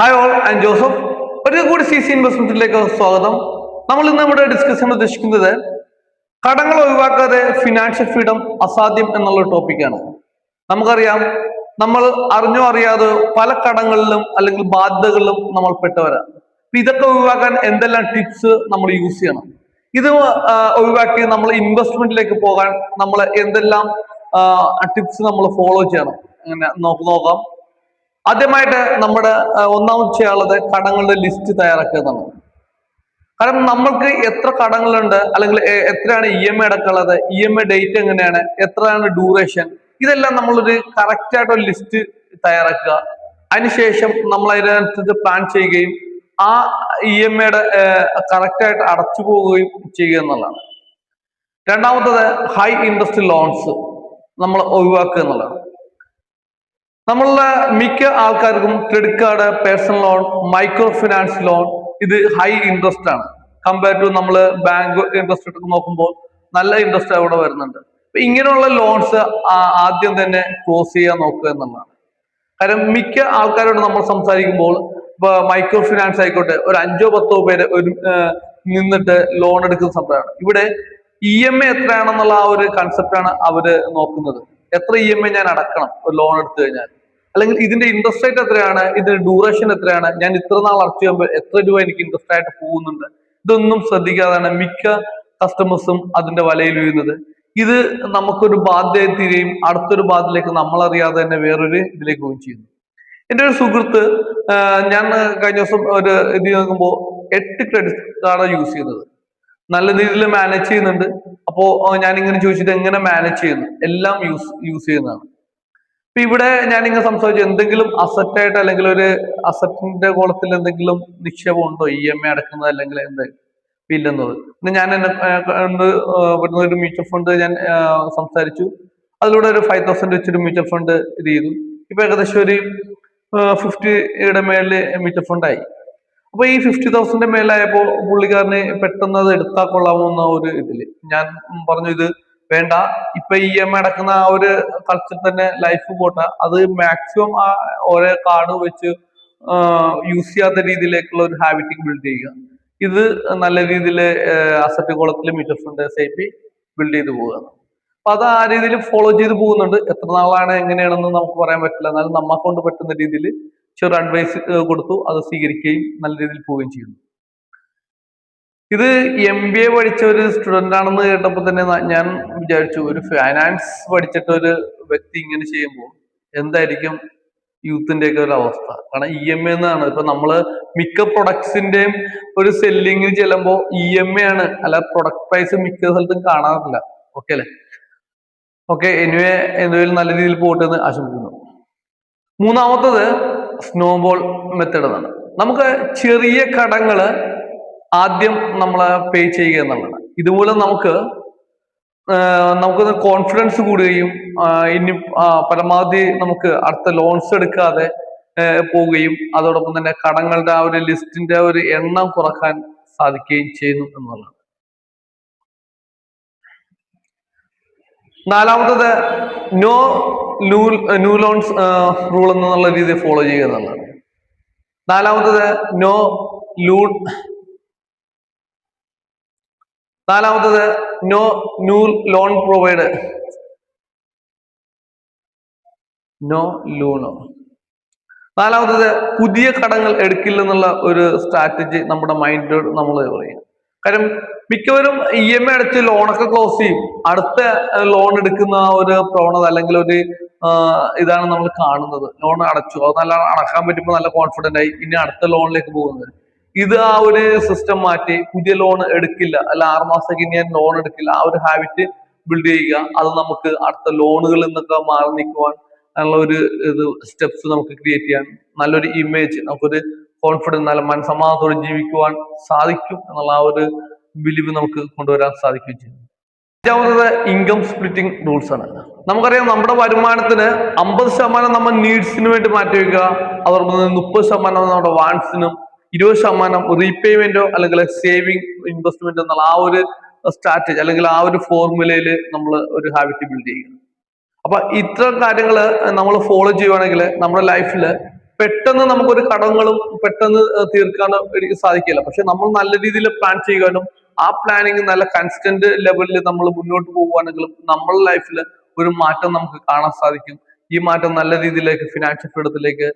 Hi all and Joseph ഒരു കൂടി C C ഇൻവെസ്റ്റ്മെന്റിലേക്ക് സ്വാഗതം. നമ്മൾ ഇന്ന് നമ്മുടെ ഡിസ്കഷൻ ഉദ്ദേശിക്കുന്നത് കടങ്ങൾ ഒഴിവാക്കാതെ ഫിനാൻഷ്യൽ ഫ്രീഡം അസാധ്യം എന്നുള്ള ടോപ്പിക്കാണ് നമുക്കറിയാം നമ്മൾ അറിഞ്ഞോ അറിയാതെ പല കടങ്ങളിലും അല്ലെങ്കിൽ ബാധ്യതകളിലും നമ്മൾ പെട്ടവരാണ്. ഇതൊക്കെ ഒഴിവാക്കാൻ എന്തെല്ലാം ടിപ്സ് നമ്മൾ യൂസ് ചെയ്യണം? ഇത് ഒഴിവാക്കി നമ്മൾ ഇൻവെസ്റ്റ്മെന്റിലേക്ക് പോകാൻ നമ്മൾ എന്തെല്ലാം ടിപ്സ് നമ്മൾ ഫോളോ ചെയ്യണം? അങ്ങനെ നോക്കാം. ആദ്യമായിട്ട് നമ്മുടെ ഒന്നാമത് ചെയ്യാനുള്ളത് കടങ്ങളുടെ ലിസ്റ്റ് തയ്യാറാക്കുക എന്നുള്ളത് കാരണം നമ്മൾക്ക് എത്ര കടങ്ങളുണ്ട് അല്ലെങ്കിൽ എത്രയാണ് ഇ എം ഐ അടക്കമുള്ളത് ഇ എം ഐ ഡേറ്റ് എങ്ങനെയാണ് എത്രയാണ് ഡ്യൂറേഷൻ ഇതെല്ലാം നമ്മളൊരു കറക്റ്റ് ആയിട്ട് ഒരു ലിസ്റ്റ് തയ്യാറാക്കുക. അതിനുശേഷം നമ്മൾ അതിനനുസരിച്ച് പ്ലാൻ ചെയ്യുകയും ആ ഇ എം ഐയുടെ കറക്റ്റ് ആയിട്ട് അടച്ചു പോവുകയും ചെയ്യുക എന്നുള്ളതാണ്. രണ്ടാമത്തത് ഹൈ ഇൻട്രസ്റ്റ് ലോൺസ് നമ്മൾ ഒഴിവാക്കുക എന്നുള്ളതാണ്. നമ്മളുടെ മിക്ക ആൾക്കാർക്കും credit card personal loan micro finance loan ഇത് ഹൈ ഇൻട്രസ്റ്റ് ആണ്. കമ്പയർ ടു നമ്മൾ ബാങ്ക് ഇൻട്രസ്റ്റ് എടുത്ത് നോക്കുമ്പോൾ നല്ല ഇൻട്രസ്റ്റ് അവിടെ വരുന്നുണ്ട്. അപ്പൊ ഇങ്ങനെയുള്ള ലോൺസ് ആദ്യം തന്നെ ക്ലോസ് ചെയ്യാൻ നോക്കുക എന്നുള്ളതാണ്. കാരണം മിക്ക ആൾക്കാരോട് നമ്മൾ സംസാരിക്കുമ്പോൾ ഇപ്പൊ മൈക്രോ ഫിനാൻസ് ആയിക്കോട്ടെ ഒരു അഞ്ചോ പത്തോ പേര് ഒരു നിന്നിട്ട് ലോൺ എടുക്കുന്ന സംഭവമാണ്. ഇവിടെ ഇ എം ഐ എത്രയാണെന്നുള്ള ആ ഒരു കൺസെപ്റ്റാണ് അവർ നോക്കുന്നത്. എത്ര ഇ എം ഐ ഞാൻ അടക്കണം ഒരു ലോൺ എടുത്തു കഴിഞ്ഞാൽ? അല്ലെങ്കിൽ ഇതിന്റെ ഇൻട്രസ്റ്റ് റേറ്റ് എത്രയാണ്? ഇതിന്റെ ഡ്യൂറേഷൻ എത്രയാണ്? ഞാൻ ഇത്ര നാൾ അടച്ചു ചെയ്യുമ്പോൾ എത്ര രൂപ എനിക്ക് ഇൻട്രസ്റ്റ് ആയിട്ട് പോകുന്നുണ്ട്? ഇതൊന്നും ശ്രദ്ധിക്കാതാണ് മിക്ക കസ്റ്റമേഴ്സും അതിന്റെ വലയിൽ വീഴുന്നത്. ഇത് നമുക്കൊരു ബാധ്യതയായി തീരുകയും അടുത്തൊരു ബാധ്യതയിലേക്ക് നമ്മൾ അറിയാതെ തന്നെ വേറൊരു ഇതിലേക്ക് പോവുകയും ചെയ്യുന്നു. എന്റെ ഒരു സുഹൃത്ത് ഞാൻ കഴിഞ്ഞ ദിവസം ഒരു ഇത് നോക്കുമ്പോൾ എട്ട് ക്രെഡിറ്റ് കാർഡാണ് യൂസ് ചെയ്യുന്നത് നല്ല രീതിയിൽ മാനേജ് ചെയ്യുന്നുണ്ട്. അപ്പോൾ ഞാൻ ഇങ്ങനെ ചോദിച്ചിട്ട് എങ്ങനെ മാനേജ് ചെയ്യുന്നു? എല്ലാം യൂസ് യൂസ് ചെയ്യുന്നതാണ്. ഇപ്പൊ ഇവിടെ ഞാൻ ഇങ്ങനെ സംസാരിച്ചു എന്തെങ്കിലും അസറ്റ് ആയിട്ട് അല്ലെങ്കിൽ ഒരു അസറ്റിന്റെ കോളത്തിൽ എന്തെങ്കിലും നിക്ഷേപം ഉണ്ടോ? ഇ എം ഐ അടക്കുന്നത് അല്ലെങ്കിൽ എന്ത്? ഇല്ലെന്നത്. പിന്നെ ഞാൻ എന്നെ ആ, ഒരു മ്യൂച്വൽ ഫണ്ട് ഞാൻ സംസാരിച്ചു. അതിലൂടെ ഒരു ഫൈവ് തൗസൻഡ് വെച്ചൊരു മ്യൂച്വൽ ഫണ്ട് ഇത് ചെയ്തു. ഇപ്പൊ ഏകദേശം ഒരു ഫിഫ്റ്റിയുടെ മേളിൽ മ്യൂച്വൽ ഫണ്ടായി അപ്പൊ ഈ ഫിഫ്റ്റി തൗസൻഡിന്റെ മേലായപ്പോ പുള്ളിക്കാരന് പെട്ടെന്ന് അത് എടുത്താൽ കൊള്ളാമെന്ന ഒരു ഇതിൽ. ഞാൻ പറഞ്ഞു ഇത് വേണ്ട. ഇപ്പൊ ഇ എം ഐ അടക്കുന്ന ആ ഒരു കൾച്ചർ തന്നെ ലൈഫ് പോട്ടെ. അത് മാക്സിമം ആ ഓരോ കാർഡ് വെച്ച് യൂസ് ചെയ്യാത്ത രീതിയിലേക്കുള്ള ഒരു ഹാബിറ്റിംഗ് ബിൽഡ് ചെയ്യുക. ഇത് നല്ല രീതിയിൽ അസറ്റ് കോളത്തിൽ mutual fund S I P build ചെയ്ത് പോവുക. അപ്പൊ അത് ആ രീതിയിൽ ഫോളോ ചെയ്ത് പോകുന്നുണ്ട്. എത്ര നാളാണ് എങ്ങനെയാണെന്ന് നമുക്ക് പറയാൻ പറ്റില്ല. എന്നാലും നമ്മെ കൊണ്ട് പറ്റുന്ന രീതിയിൽ ചെറു അഡ്വൈസ് കൊടുത്തു. അത് സ്വീകരിക്കുകയും നല്ല രീതിയിൽ പോവുകയും ചെയ്യുന്നു. ഇത് എം ബി എ പഠിച്ച ഒരു സ്റ്റുഡന്റ് ആണെന്ന് കേട്ടപ്പോൾ തന്നെ ഞാൻ വിചാരിച്ചു ഒരു ഫൈനാൻസ് പഠിച്ചിട്ട് ഒരു വ്യക്തി ഇങ്ങനെ ചെയ്യുമ്പോൾ എന്തായിരിക്കും യൂത്തിന്റെ ഒക്കെ ഒരു അവസ്ഥ? കാരണം ഇ എം എ എന്നാണ്. ഇപ്പൊ നമ്മൾ മിക്ക പ്രൊഡക്ട്സിന്റെയും ഒരു സെല്ലിങ്ങിന് ചെല്ലുമ്പോൾ ഇ എം എ ആണ്. അല്ല പ്രൊഡക്ട് പ്രൈസ് മിക്ക സ്ഥലത്തും കാണാറില്ല. ഓക്കെ അല്ലേ? ഓക്കെ എനിവേ എന്തെങ്കിലും നല്ല രീതിയിൽ പോട്ടെ എന്ന് ആശംസിക്കുന്നു. മൂന്നാമത്തത് സ്നോബോൾ മെത്തേഡ് എന്നാണ്. നമുക്ക് ചെറിയ കടങ്ങൾ ആദ്യം നമ്മൾ പേ ചെയ്യുക എന്നുള്ളതാണ്. ഇതുമൂലം നമുക്ക് നമുക്ക് കോൺഫിഡൻസ് കൂടുകയും ഇനി പരമാവധി നമുക്ക് അടുത്ത ലോൺസ് എടുക്കാതെ പോവുകയും അതോടൊപ്പം തന്നെ കടങ്ങളുടെ ആ ഒരു ലിസ്റ്റിന്റെ ഒരു എണ്ണം കുറയ്ക്കാൻ സാധിക്കുകയും ചെയ്യുന്നു എന്നുള്ളതാണ്. നാലാമത്തത് no new new loans rule എന്നുള്ള രീതിയിൽ ഫോളോ ചെയ്യുക എന്നുള്ളതാണ്. നാലാമത്തത് നോ ലൂ നാലാമത്തത് no new loan provide no ലൂണോ നാലാമത്തത് പുതിയ കടങ്ങൾ എടുക്കില്ലെന്നുള്ള ഒരു സ്ട്രാറ്റജി നമ്മുടെ മൈൻഡോട് നമ്മൾ പറയും. കാര്യം മിക്കവരും ഇ എം ഐ അടച്ച് ലോണൊക്കെ ക്ലോസ് ചെയ്യും. അടുത്ത ലോൺ എടുക്കുന്ന ഒരു പ്രവണത അല്ലെങ്കിൽ ഒരു ഇതാണ് നമ്മൾ കാണുന്നത്. ലോൺ അടച്ചു. അത് നല്ല അടക്കാൻ പറ്റുമ്പോൾ നല്ല കോൺഫിഡന്റ് ആയി. ഇനി അടുത്ത ലോണിലേക്ക് പോകുന്നത്. ഇത് ആ ഒരു സിസ്റ്റം മാറ്റി പുതിയ ലോൺ എടുക്കില്ല. അല്ല ആറ് മാസത്തേക്ക് ഞാൻ ലോൺ എടുക്കില്ല. ആ ഒരു ഹാബിറ്റ് ബിൽഡ് ചെയ്യുക. അത് നമുക്ക് അടുത്ത ലോണുകളിൽ നിന്നൊക്കെ മാറി നിൽക്കുവാൻ ഉള്ള ഒരു ഇത് സ്റ്റെപ്സ് നമുക്ക് ക്രിയേറ്റ് ചെയ്യാൻ നല്ലൊരു ഇമേജ് നമുക്കൊരു കോൺഫിഡൻസ് നല്ല മനസമാധാനത്തോടെ ജീവിക്കുവാൻ സാധിക്കും എന്നുള്ള ആ ഒരു ബിലീവ് നമുക്ക് കൊണ്ടുവരാൻ സാധിക്കുകയും ചെയ്യും. അഞ്ചാമത്തത് ഇൻകം സ്പ്ലിറ്റിംഗ് റൂൾസ് ആണ്. നമുക്കറിയാം നമ്മുടെ വരുമാനത്തിന് അമ്പത് ശതമാനം നമ്മൾ നീഡ്സിന് വേണ്ടി മാറ്റി വെക്കുക അതോടൊപ്പം മുപ്പത് ശതമാനം നമ്മുടെ വാൻസിനും ഇരുപത് ശതമാനം റീപേയ്മെന്റോ അല്ലെങ്കിൽ സേവിങ് ഇൻവെസ്റ്റ്മെന്റ് എന്നുള്ള ആ ഒരു സ്ട്രാറ്റജി അല്ലെങ്കിൽ ആ ഒരു ഫോർമുലയിൽ നമ്മൾ ഒരു ഹാബിറ്റ് ബിൽഡ് ചെയ്യുന്നത് അപ്പൊ ഇത്തരം കാര്യങ്ങൾ നമ്മൾ ഫോളോ ചെയ്യുവാണെങ്കിൽ നമ്മുടെ ലൈഫിൽ പെട്ടെന്ന് നമുക്കൊരു കടങ്ങളും പെട്ടെന്ന് തീർക്കാൻ സാധിക്കില്ല. പക്ഷെ നമ്മൾ നല്ല രീതിയിൽ പ്ലാൻ ചെയ്യാനും ആ പ്ലാനിങ് നല്ല കൺസ്റ്റന്റ് ലെവലിൽ നമ്മൾ മുന്നോട്ട് പോകുവാണെങ്കിലും നമ്മുടെ ലൈഫിൽ ഒരു മാറ്റം നമുക്ക് കാണാൻ സാധിക്കും. ഈ മാറ്റം നല്ല രീതിയിലേക്ക് ഫിനാൻഷ്യൽ ഫ്രീഡത്തിലേക്ക്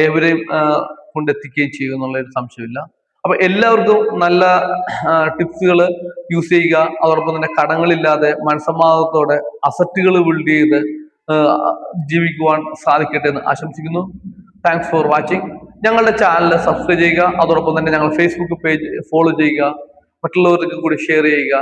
ഏവരെയും ആഹ് കൊണ്ടെത്തിക്കുകയും ചെയ്യും എന്നുള്ള ഒരു സംശയമില്ല. അപ്പൊ എല്ലാവർക്കും നല്ല ടിപ്സുകൾ യൂസ് ചെയ്യുക. അതോടൊപ്പം തന്നെ കടങ്ങളില്ലാതെ മനസ്സമാധാനത്തോടെ അസറ്റുകൾ ബിൽഡ് ചെയ്ത് ജീവിക്കുവാൻ സാധിക്കട്ടെ എന്ന് ആശംസിക്കുന്നു. താങ്ക്സ് ഫോർ വാച്ചിങ് ഞങ്ങളുടെ ചാനൽ സബ്സ്ക്രൈബ് ചെയ്യുക. അതോടൊപ്പം തന്നെ ഞങ്ങൾ ഫേസ്ബുക്ക് പേജ് ഫോളോ ചെയ്യുക. മറ്റുള്ളവർക്ക് കൂടി ഷെയർ ചെയ്യുക.